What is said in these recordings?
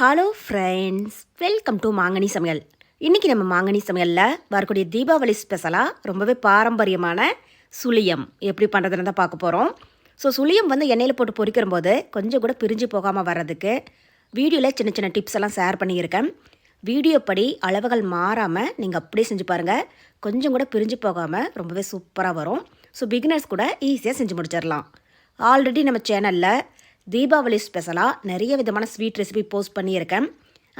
Hello friends welcome to மாங்கனி சமையல் இன்றைக்கி நம்ம மாங்கனி சமையலில் வரக்கூடிய தீபாவளி ஸ்பெஷலாக ரொம்பவே பாரம்பரியமான சுளியம் எப்படி பண்ணுறதுன்னு தான் பார்க்க போகிறோம் ஸோ சுளியம் வந்து எண்ணெயில் போட்டு பொறிக்கிற போது கொஞ்சம் கூட பிரிஞ்சு போகாமல் வர்றதுக்கு வீடியோவில் சின்ன சின்ன டிப்ஸ் எல்லாம் ஷேர் பண்ணியிருக்கேன். வீடியோ படி அளவுகள் மாறாமல் நீங்கள் அப்படியே செஞ்சு பாருங்கள் கொஞ்சம் கூட பிரிஞ்சு போகாமல் ரொம்பவே சூப்பராக வரும். ஸோ பிகினர்ஸ் கூட ஈஸியாக செஞ்சு முடிச்சிடலாம். ஆல்ரெடி நம்ம சேனலில் தீபாவளி ஸ்பெஷலாக நிறைய விதமான ஸ்வீட் ரெசிபி போஸ்ட் பண்ணியிருக்கேன்.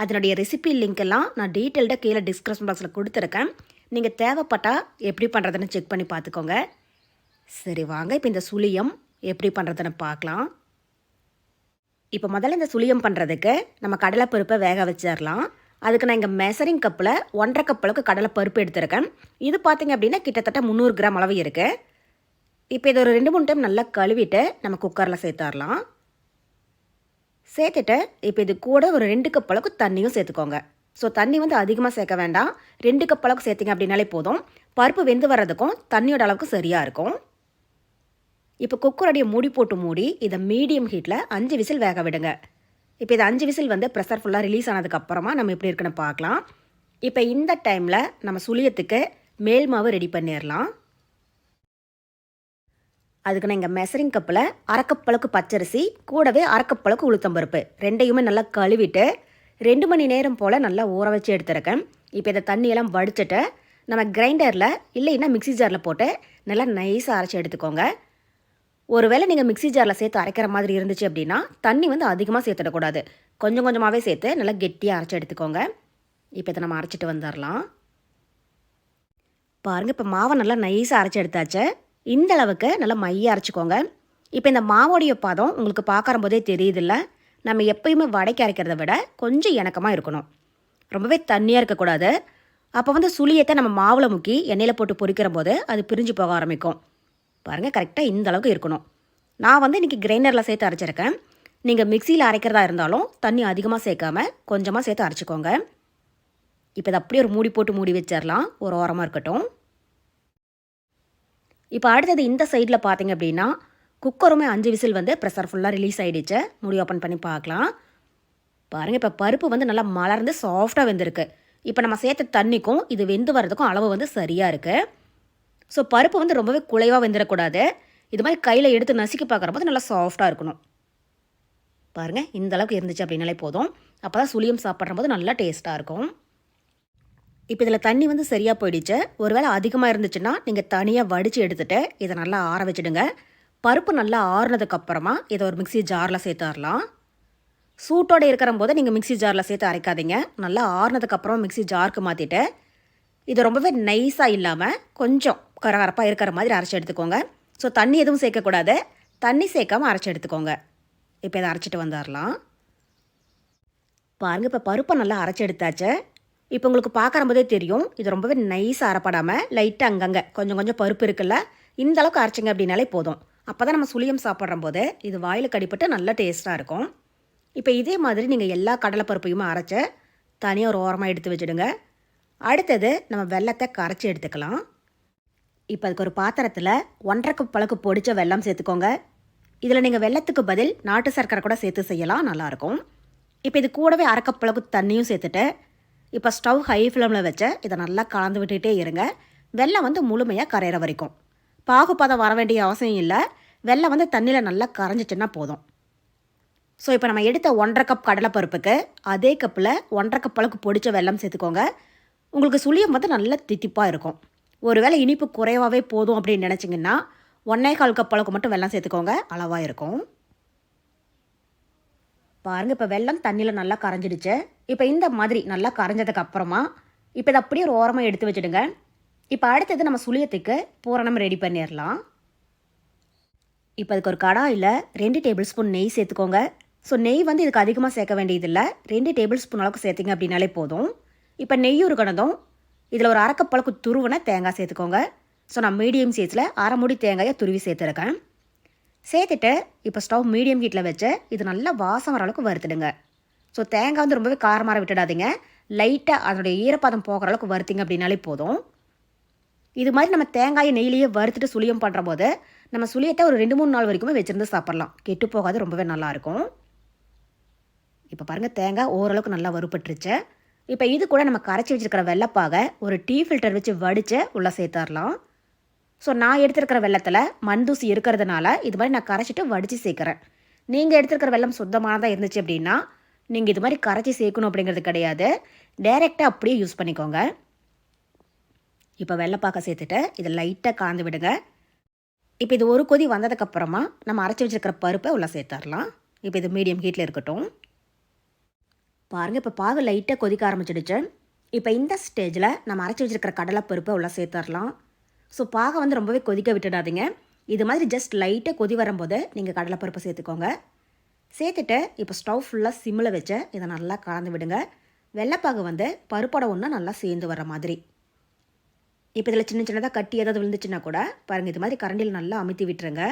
அதனுடைய ரெசிபி லிங்க் எல்லாம் நான் டீட்டெயில்டாக கீழே டிஸ்கிரிப்ஷன் பாக்ஸில் கொடுத்துருக்கேன். நீங்கள் தேவைப்பட்டால் எப்படி பண்ணுறதுன்னு செக் பண்ணி பார்த்துக்கோங்க. சரி வாங்க. இப்போ இந்த சுளியம் எப்படி பண்ணுறதுன்னு பார்க்கலாம். இப்போ முதல்ல இந்த சுழியம் பண்ணுறதுக்கு நம்ம கடலைப்பருப்பை வேக வச்சிடலாம். அதுக்கு நான் இங்கே மெசரிங் கப்பில் ஒன்றரை கப் அளவுக்கு கடலை பருப்பு எடுத்திருக்கேன். இது பார்த்தீங்க அப்படின்னா கிட்டத்தட்ட முந்நூறு கிராம் அளவு இருக்குது இப்போ இதை ஒரு ரெண்டு மூணு டைம் நல்லா கழுவிட்டு நம்ம குக்கரில் சேர்த்துடலாம். சேர்த்துட்டு இப்போ இது கூட ஒரு ரெண்டு கப் அளவுக்கு தண்ணியும் சேர்த்துக்கோங்க. ஸோ தண்ணி வந்து அதிகமாக சேர்க்க வேண்டாம். ரெண்டு கப் அளவுக்கு சேர்த்திங்க அப்படின்னாலே போதும். பருப்பு வெந்து வர்றதுக்கும் தண்ணியோட அளவுக்கு சரியாக இருக்கும். இப்போ குக்கருடைய மூடி போட்டு மூடி இதை மீடியம் ஹீட்டில் அஞ்சு விசில் வேக விடுங்க. இப்போ இது அஞ்சு விசில் வந்து ப்ரெஷர் ஃபுல்லாக ரிலீஸ் ஆனதுக்கப்புறமா நம்ம எப்படி இருக்குன்னு பார்க்கலாம். இப்போ இந்த டைமில் நம்ம சுளியத்துக்கு மேல் மாவு ரெடி பண்ணிடலாம். அதுக்கு நான் இங்கே மெசரிங் கப்பில் அரைக்கப்பளவுக்கு பச்சரிசி கூடவே அரைக்கப்பளவுக்கு உளுத்தம்பருப்பு. ரெண்டையுமே நல்லா கழுவிட்டு ரெண்டு மணி நேரம் போல் நல்லா ஊற வச்சு எடுத்துருக்கேன். இப்போ இதை தண்ணியெல்லாம் வடிச்சிட்டு நம்ம கிரைண்டரில் இல்லைன்னா மிக்ஸி ஜாரில் போட்டு நல்லா நைஸாக அரைச்சி எடுத்துக்கோங்க. ஒருவேளை நீங்கள் மிக்ஸி ஜாரில் சேர்த்து அரைக்கிற மாதிரி இருந்துச்சு அப்படின்னா தண்ணி வந்து அதிகமாக சேர்த்துடக்கூடாது கொஞ்சம் கொஞ்சமாகவே சேர்த்து நல்லா கெட்டியாக அரைச்சி எடுத்துக்கோங்க. இப்போ இதை நம்ம அரைச்சிட்டு வந்துடலாம். பாருங்கள் இப்போ மாவை நல்லா நைஸாக அரைச்சி எடுத்தாச்சு. இந்த அளவுக்கு நல்லா மைய அரைச்சிக்கோங்க. இப்போ இந்த மாவோடைய பதம் உங்களுக்கு பார்க்கறம்போதே போதே தெரியுதில்ல. நம்ம எப்பயுமே வடைக்கு அரைக்கிறத விட கொஞ்சம் இணக்கமாக இருக்கணும். ரொம்பவே தண்ணியாக இருக்கக்கூடாது. அப்போ வந்து சுளியத்தை நம்ம மாவில் முக்கி எண்ணெயில் போட்டு பொறிக்கிற போது அது பிரிஞ்சு போக ஆரம்பிக்கும். பாருங்கள் கரெக்டாக இந்த அளவுக்கு இருக்கணும். நான் வந்து இன்றைக்கி கிரைண்டரில் சேர்த்து அரைச்சிருக்கேன். நீங்கள் மிக்சியில் அரைக்கிறதா இருந்தாலும் தண்ணி அதிகமாக சேர்க்காம கொஞ்சமாக சேர்த்து அரைச்சிக்கோங்க. இப்போ இதை அப்படியே ஒரு மூடி போட்டு மூடி வச்சிடலாம். ஒரு ஓரமாக இருக்கட்டும். இப்போ அடுத்தது இந்த சைடில் பார்த்தீங்க அப்படின்னா குக்கருமே அஞ்சு விசில் வந்து ப்ரெஷர் ஃபுல்லாக ரிலீஸ் ஆகிடுச்சு முடி ஓப்பன் பண்ணி பார்க்கலாம். பாருங்கள் இப்போ பருப்பு வந்து நல்லா மலர்ந்து சாஃப்டாக வெந்திருக்கு. இப்போ நம்ம சேர்த்த தண்ணிக்கும் இது வெந்து வர்றதுக்கும் அளவு வந்து சரியாக இருக்குது ஸோ பருப்பு வந்து ரொம்பவே குலைவாக வெந்துடக்கூடாது இது மாதிரி கையில் எடுத்து நசுக்கி பார்க்குறப்போது நல்லா சாஃப்டாக இருக்கணும். பாருங்கள் இந்த அளவுக்கு இருந்துச்சு அப்படின்னாலே போதும். அப்போ தான் சுளியம் சாப்பிட்ற போது நல்லா டேஸ்ட்டாக இருக்கும். இப்போ இதில் தண்ணி வந்து சரியாக போயிடுச்சு. ஒருவேளை அதிகமாக இருந்துச்சுன்னா நீங்கள் தனியாக வடித்து எடுத்துகிட்டு இதை நல்லா ஆற வச்சுடுங்க. பருப்பு நல்லா ஆறுனதுக்கப்புறமா இதை ஒரு மிக்சி ஜாரில் சேர்த்துடலாம் சூட்டோடு இருக்கிற போது நீங்கள் மிக்சி ஜாரில் சேர்த்து அரைக்காதீங்க. நல்லா ஆறுனதுக்கப்புறம் மிக்சி ஜாருக்கு மாற்றிட்டு இது ரொம்பவே நைஸாக இல்லாமல் கொஞ்சம் கரகரப்பாக இருக்கிற மாதிரி அரைச்சி எடுத்துக்கோங்க. ஸோ தண்ணி எதுவும் சேர்க்கக்கூடாது தண்ணி சேர்க்காமல் அரைச்சி எடுத்துக்கோங்க. இப்போ இதை அரைச்சிட்டு வந்துடலாம் பாருங்கள் இப்போ பருப்பை நல்லா அரைச்சி எடுத்தாச்சு. இப்போ உங்களுக்கு பார்க்குறம்போதே தெரியும். இது ரொம்பவே நைஸாக அரைப்படாமல் லைட்டாக அங்கங்கே கொஞ்சம் கொஞ்சம் பருப்பு இருக்குல்ல இந்த அளவுக்கு அரைச்சிங்க அப்படின்னாலே போதும். அப்போ தான் நம்ம சுளியம் சாப்பிட்ற போது இது வாயில் கடிப்பட்டு நல்ல டேஸ்ட்டாக இருக்கும். இப்போ இதே மாதிரி நீங்கள் எல்லா கடலைப்பருப்பையுமே அரைச்சி தனியாக ஒரு ஓரமாக எடுத்து வச்சுடுங்க. அடுத்தது நம்ம வெள்ளத்தை கரைச்சி எடுத்துக்கலாம். இப்போ அதுக்கு ஒரு பாத்திரத்தில் ஒன்றரை கப் பழக்கு பொடிச்ச வெல்லம் சேர்த்துக்கோங்க. இதில் நீங்கள் வெள்ளத்துக்கு பதில் நாட்டு சர்க்கரை கூட சேர்த்து செய்யலாம் நல்லாயிருக்கும் இப்போ இது கூடவே அரைக்கப் பழகு தண்ணியும் சேர்த்துட்டு இப்போ ஸ்டவ் ஹை ஃப்ளேமில் வச்சு இதை நல்லா கலந்து விட்டுகிட்டே இருங்க. வெள்ளம் வந்து முழுமையாக கரையிற வரைக்கும். பாகுபாதம் வர வேண்டிய அவசியம் இல்லை. வெள்ளம் வந்து தண்ணியில் நல்லா கரைஞ்சிச்சுன்னா போதும். ஸோ இப்போ நம்ம எடுத்த ஒன்றரை கப் கடலைப்பருப்புக்கு அதே கப்பில் ஒன்றரை கப் அளவுக்கு பொடிச்ச வெல்லம் சேர்த்துக்கோங்க. உங்களுக்கு சுளியம் வந்து நல்லா தித்திப்பாக இருக்கும். ஒருவேளை இனிப்பு குறைவாகவே போதும் அப்படின்னு நினச்சிங்கன்னா ஒன்றே கால் கப் அளவுக்கு மட்டும் வெல்லம் சேர்த்துக்கோங்க. அளவாக இருக்கும். பாருங்கள் இப்போ வெள்ளம் தண்ணியில் நல்லா கரைஞ்சிடுச்சு. இப்போ இந்த மாதிரி நல்லா கரைஞ்சதுக்கு அப்புறமா இப்போ இதை அப்படியே ஒரு ஓரமாக எடுத்து வச்சுடுங்க. இப்போ அடுத்தது நம்ம சுளியத்துக்கு பூரணம் ரெடி பண்ணிடலாம். இப்போ அதுக்கு ஒரு கடாயில் ரெண்டு டேபிள் ஸ்பூன் நெய் சேர்த்துக்கோங்க. ஸோ நெய் வந்து இதுக்கு அதிகமாக சேர்க்க வேண்டியதில்லை. ரெண்டு டேபிள் ஸ்பூன் அளவுக்கு சேர்த்திங்க அப்படின்னாலே போதும். இப்போ நெய் இருக்கணதும் இதில் ஒரு அரைக்கப்பழக்கு துருவனை தேங்காய் சேர்த்துக்கோங்க. ஸோ நான் மீடியம் சைஸில் அரை முடி தேங்காயை துருவி சேர்த்துருக்கேன். சேர்த்துட்டு இப்போ ஸ்டவ் மீடியம் ஹீட்டில் வச்சு இது நல்லா வாசம் வர அளவுக்கு வறுத்துடுங்க. ஸோ தேங்காய் வந்து ரொம்பவே காரமாக விட்டுடாதீங்க. லைட்டாக அதனுடைய ஈரப்பதம் போகிற அளவுக்கு வறுத்திங்க அப்படின்னாலே போதும். இது மாதிரி நம்ம தேங்காயை நெய்லேயே வறுத்துட்டு சுளியம் பண்ணுற போது நம்ம சுளியத்தை ஒரு ரெண்டு மூணு நாள் வரைக்குமே வச்சுருந்து சாப்பிட்லாம். கெட்டு போகாது ரொம்பவே நல்லாயிருக்கும் இப்போ பாருங்கள் தேங்காய் ஓரளவுக்கு நல்லா வறுப்பட்டுருச்சு இப்போ இது கூட நம்ம கரைச்சி வச்சிருக்கிற வெள்ளப்பாக ஒரு டீ ஃபில்டர் வச்சு வடித்து உள்ளே சேர்த்துடலாம். ஸோ நான் எடுத்திருக்கிற வெள்ளத்தில் மண்தூசி இருக்கிறதுனால இது மாதிரி நான் கரைச்சிட்டு வடித்து சேர்க்குறேன். நீங்கள் எடுத்திருக்கிற வெள்ளம் சுத்தமானதாக இருந்துச்சு அப்படின்னா நீங்கள் இது மாதிரி கரைச்சி சேர்க்கணும் அப்படிங்கிறது கிடையாது. டைரெக்டாக அப்படியே யூஸ் பண்ணிக்கோங்க. இப்போ வெள்ளைப்பாக்கை சேர்த்துட்டு இதை லைட்டாக கலந்து விடுங்க. இப்போ இது ஒரு கொதி வந்ததுக்கப்புறமா நம்ம அரைச்சி வச்சிருக்கிற பருப்பை உள்ளே சேர்த்துடலாம். இப்போ இது மீடியம் ஹீட்டில் இருக்கட்டும். பாருங்கள் இப்போ பாகு லைட்டாக கொதிக்க ஆரம்பிச்சிடுச்சு. இப்போ இந்த ஸ்டேஜில் நம்ம அரைச்சி வச்சிருக்கிற கடலைப்பருப்பை உள்ளே சேர்த்துடலாம். ஸோ பாகை வந்து ரொம்பவே கொதிக்க விட்டுடாதீங்க. இது மாதிரி ஜஸ்ட் லைட்டாக கொதி வரும்போது நீங்கள் கடலைப்பருப்பு சேர்த்துக்கோங்க. சேர்த்துட்டு இப்போ ஸ்டவ் ஃபுல்லாக சிம்மில் வச்சு இதை நல்லா கலந்து விடுங்க. வெள்ளைப்பாகு வந்து பருப்போட ஒன்று நல்லா சேர்ந்து வர மாதிரி. இப்போ இதில் சின்ன சின்னதாக கட்டி ஏதாவது விழுந்துச்சுன்னா கூட பாருங்கள் இது மாதிரி கரண்டியில் நல்லா அமுத்தி விட்டுருங்க.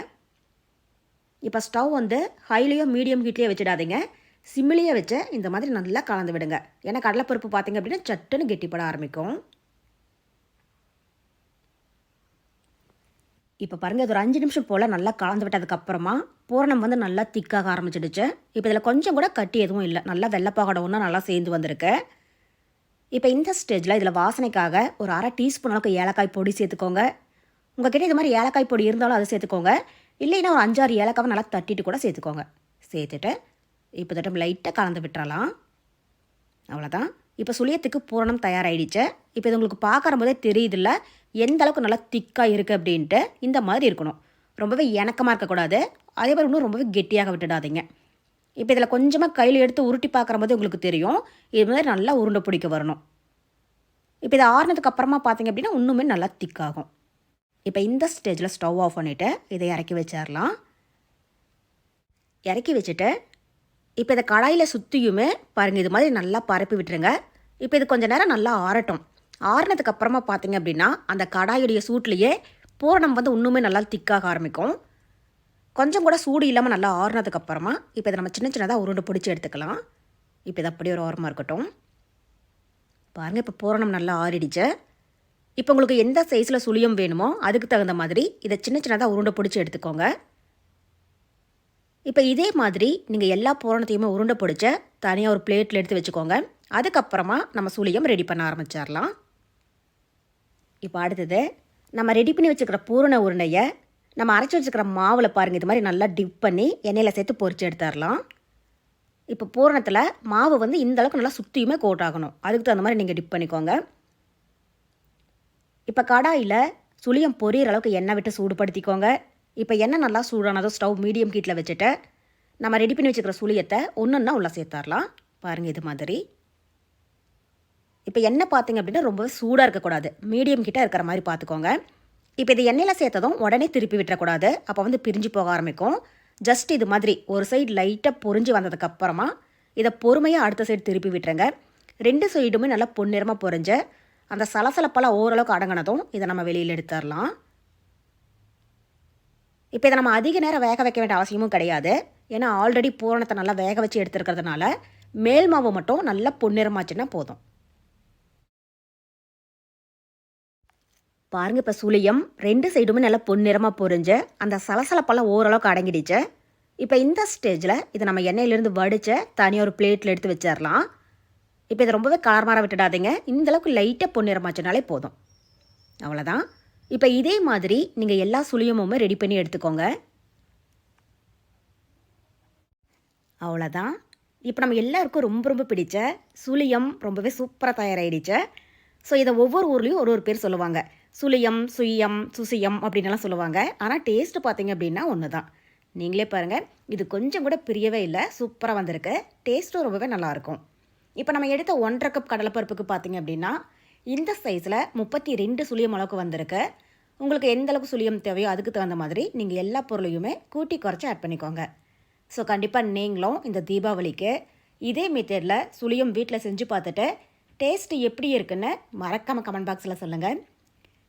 இப்போ ஸ்டவ் வந்து ஹைலேயோ மீடியம் ஹீட்லேயோ வச்சிடாதீங்க. சிம்மிலேயே வச்சு இந்த மாதிரி நல்லா கலந்து விடுங்க. ஏன்னா கடலைப்பருப்பு பார்த்தீங்க அப்படின்னா சட்டுன்னு கெட்டிப்பட ஆரம்பிக்கும். இப்போ பாருங்கள் இது ஒரு அஞ்சு நிமிஷம் போல் நல்லா கலந்து விட்டதுக்கப்புறமா பூரணம் வந்து நல்லா திக்காக ஆரம்பிச்சிடுச்சு. இப்போ இதில் கொஞ்சம் கூட கட்டி எதுவும் இல்லை. நல்லா வெள்ளைப்பாகோட ஒன்றும் நல்லா சேர்ந்து வந்திருக்கு. இப்போ இந்த ஸ்டேஜில் இதில் வாசனைக்காக ஒரு அரை டீஸ்பூன் அளவுக்கு ஏலக்காய் பொடி சேர்த்துக்கோங்க. உங்ககிட்ட இது மாதிரி ஏலக்காய் பொடி இருந்தாலும் அதை சேர்த்துக்கோங்க. இல்லைன்னா ஒரு அஞ்சாறு ஏலக்காவை நல்லா தட்டிட்டு கூட சேர்த்துக்கோங்க. சேர்த்துட்டு இப்போ தட்டம் லைட்டாக கலந்து விட்டுறலாம். அவ்வளோதான் இப்போ சுழியத்துக்கு பூரணம் தயாராகிடுச்சு இப்போ இது உங்களுக்கு பார்க்குற போதே தெரியுதுல்ல. எந்த அளவுக்கு நல்லா திக்காக இருக்குது அப்படின்ட்டு இந்த மாதிரி இருக்கணும். ரொம்பவே இணக்கமாக இருக்கக்கூடாது. அதே மாதிரி இன்னும் ரொம்பவே கெட்டியாக விட்டுடாதீங்க. இப்போ இதில் கொஞ்சமாக கையில் எடுத்து உருட்டி பார்க்குற போது உங்களுக்கு தெரியும். இது மாதிரி நல்லா உருண்டை பிடிக்க வரணும். இப்போ இதை ஆறுனதுக்கு அப்புறமா பார்த்தீங்க அப்படின்னா இன்னுமே நல்லா திக்காகும் இப்போ இந்த ஸ்டேஜில் ஸ்டவ் ஆஃப் பண்ணிவிட்டு இதை இறக்கி வச்சிடலாம். இறக்கி வச்சுட்டு இப்போ இதை கடாயில் சுற்றியுமே பாருங்கள் இது மாதிரி நல்லா பரப்பி விட்டுருங்க. இப்போ இது கொஞ்சம் நேரம் நல்லா ஆறட்டும். ஆறுனதுக்கு அப்புறமா பார்த்தீங்க அப்படின்னா அந்த கடாயுடைய சூட்லேயே பூரணம் வந்து இன்னுமே நல்லா திக்காக ஆரம்பிக்கும். கொஞ்சம் கூட சூடு இல்லாமல் நல்லா ஆறுனதுக்கு அப்புறமா இப்போ இதை நம்ம சின்ன சின்னதாக உருண்டை பிடிச்சி எடுத்துக்கலாம். இப்போ இது அப்படியே ஒரு ஓரமாக இருக்கட்டும். பாருங்கள் இப்போ பூரணம் நல்லா ஆறிடுச்சு. இப்போ உங்களுக்கு எந்த சைஸில் சுழியம் வேணுமோ அதுக்கு தகுந்த மாதிரி இதை சின்ன சின்னதாக உருண்டை பிடிச்சி எடுத்துக்கோங்க. இப்போ இதே மாதிரி நீங்கள் எல்லா பூரணத்தையுமே உருண்டை பிடிச்ச தனியாக ஒரு பிளேட்டில் எடுத்து வச்சுக்கோங்க. அதுக்கப்புறமா நம்ம சுழியம் ரெடி பண்ண ஆரம்பிச்சிடலாம். இப்போ அடுத்தது நம்ம ரெடி பண்ணி வச்சுருக்கிற பூரண உருண்டையை நம்ம அரைச்சி வச்சுக்கிற மாவில் பாருங்கள் இது மாதிரி நல்லா டிப் பண்ணி எண்ணெயில் சேர்த்து பொறிச்சு எடுத்துடலாம். இப்போ பூரணத்தில் மாவு வந்து இந்த அளவுக்கு நல்லா சுற்றியுமே கோட் ஆகணும். அதுக்கு தகுந்த மாதிரி நீங்கள் டிப் பண்ணிக்கோங்க. இப்போ கடாயில் சுளியம் பொரியிற அளவுக்கு எண்ணெய் விட்டு சூடுபடுத்திக்கோங்க. இப்போ எண்ணெய் நல்லா சூடானதும் ஸ்டவ் மீடியம் ஹீட்டில் வச்சுட்டு நம்ம ரெடி பண்ணி வச்சுக்கிற சுளியத்தை ஒன்றுன்னா உள்ளே சேர்த்தாரலாம் பாருங்கள் இது மாதிரி. இப்போ எண்ணெய் பார்த்தீங்க அப்படின்னா ரொம்பவே சூடாக இருக்கக்கூடாது. மீடியம் கிட்ட இருக்கிற மாதிரி பார்த்துக்கோங்க இப்போ இது எண்ணெயில் சேர்த்ததும் உடனே திருப்பி விட்டுறக்கூடாது. அப்போ வந்து பிரிஞ்சு போக ஆரம்பிக்கும். ஜஸ்ட் இது மாதிரி ஒரு சைடு லைட்டாக பொறிஞ்சு வந்ததுக்கப்புறமா இதை பொறுமையாக அடுத்த சைடு திருப்பி விட்டுருங்க. ரெண்டு சைடுமே நல்லா பொன்னிறமாக பொறிஞ்ச அந்த சலசலப்பெல்லாம் ஓரளவுக்கு அடங்கினதும் இதை நம்ம வெளியில் எடுத்துடலாம். இப்போ இதை நம்ம அதிக நேரம் வேக வைக்க வேண்டிய அவசியமும் கிடையாது. ஏன்னா ஆல்ரெடி பூரணத்தை நல்லா வேக வச்சு எடுத்துருக்கிறதுனால மேல் மாவு மட்டும் நல்லா பொன்னிறமாச்சுன்னா போதும். பாருங்கள் இப்போ சுளியம் ரெண்டு சைடுமே நல்லா பொன்னிறமாக பொரிஞ்சு அந்த சலசலப்பெல்லாம் ஓரளவுக்கு அடங்கிடுச்சு. இப்போ இந்த ஸ்டேஜில் இதை நம்ம எண்ணெயிலேருந்து வடித்து தனியாக ஒரு பிளேட்டில் எடுத்து வச்சிடலாம் இப்போ இதை ரொம்பவே காரமார விட்டுடாதீங்க. இந்தளவுக்கு லைட்டாக பொன்னிறமாச்சுனாலே போதும். அவ்வளோதான் இப்போ இதே மாதிரி நீங்கள் எல்லா சுளியமுமே ரெடி பண்ணி எடுத்துக்கோங்க. அவ்வளோதான் இப்போ நம்ம எல்லாருக்கும் ரொம்ப ரொம்ப பிடிச்ச சுளியம் ரொம்பவே சூப்பராக தயாராகிடுச்சு ஸோ இதை ஒவ்வொரு ஊர்லேயும் ஒரு ஒரு பேர் சொல்லுவாங்க. சுளியம் சுயம் சுசியம் அப்படின்னுலாம் சொல்லுவாங்க. ஆனால் டேஸ்ட்டு பார்த்தீங்க அப்படின்னா ஒன்று தான் நீங்களே பாருங்கள் இது கொஞ்சம் கூட பிரியவே இல்லை. சூப்பராக வந்திருக்கு. டேஸ்ட்டும் ரொம்பவே நல்லாயிருக்கும். இப்போ நம்ம எடுத்த ஒன்றரை கப் கடலைப்பருப்புக்கு பார்த்தீங்க அப்படின்னா இந்த சைஸில் முப்பத்தி ரெண்டு சுளியம் அளவுக்கு வந்திருக்கு. உங்களுக்கு எந்த அளவுக்கு சுழியம் தேவையோ அதுக்கு தகுந்த மாதிரி நீங்கள் எல்லா பொருளையுமே கூட்டி குறைச்சி ஆட் பண்ணிக்கோங்க. ஸோ கண்டிப்பாக நீங்களும் இந்த தீபாவளிக்கு இதே மெத்தேடில் சுழியம் வீட்டில் செஞ்சு பார்த்துட்டு டேஸ்ட்டு எப்படி இருக்குன்னு மறக்காமல் கமெண்ட் பாக்ஸில் சொல்லுங்கள்